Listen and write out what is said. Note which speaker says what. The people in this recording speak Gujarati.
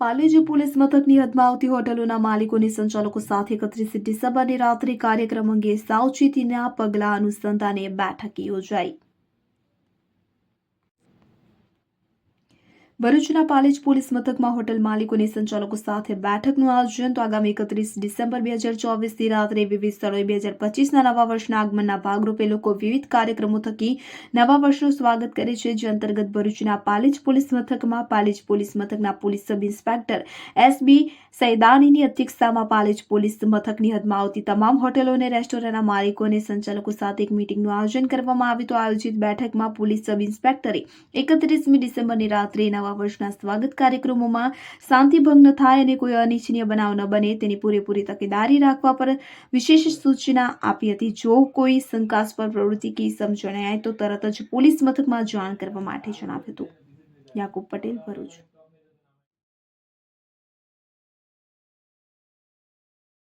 Speaker 1: પાલેજ પોલીસ મથકની હદમાં આવતી હોટલોના માલિકોની સંચાલકો સાથે એકત્રીસ ડિસેમ્બરની રાત્રે કાર્યક્રમ અંગે સાવચેતીના પગલાં અનુસંધાને બેઠક યોજાઈ. ભરૂચના પાલેજ પોલીસ મથકમાં હોટલ માલિકોની સંચાલકો સાથે બેઠકનું આયોજન તો આગામી એકત્રીસ ડિસેમ્બર બે હજાર ચોવીસથી રાત્રે વિવિધ સ્થળોએ બે હજાર પચીસના નવા વર્ષના આગમનના ભાગરૂપે લોકો વિવિધ કાર્યક્રમો થકી નવા વર્ષનું સ્વાગત કરે છે, જે અંતર્ગત ભરૂચના પાલેજ પોલીસ મથકમાં પાલેજ પોલીસ મથકના police sub inspector S B સૈદાનીની અધ્યક્ષતામાં પાલેજ પોલીસ મથકની હદમાં આવતી તમામ હોટેલો અને રેસ્ટોરન્ટના માલિકો અને સંચાલકો સાથે એક મીટિંગનું આયોજન કરવામાં આવ્યું. તો આયોજિત બેઠકમાં પોલીસ સબ ઇન્સ્પેક્ટરે એકત્રીસમી ડિસેમ્બરની રાત્રે નવા વર્ષના સ્વાગત કાર્યક્રમોમાં શાંતિભંગ ન થાય અને કોઈ અનિચ્છનીય બનાવ ન બને તેની પૂરેપૂરી તકેદારી રાખવા પર વિશેષ સૂચના આપી હતી. જો કોઈ શંકાસ્પદ પ્રવૃત્તિ કે સમજણાય તો તરત જ પોલીસ મથકમાં જાણ કરવા માટે જણાવ્યું હતું. યાકુબ પટેલ, ભરૂચ.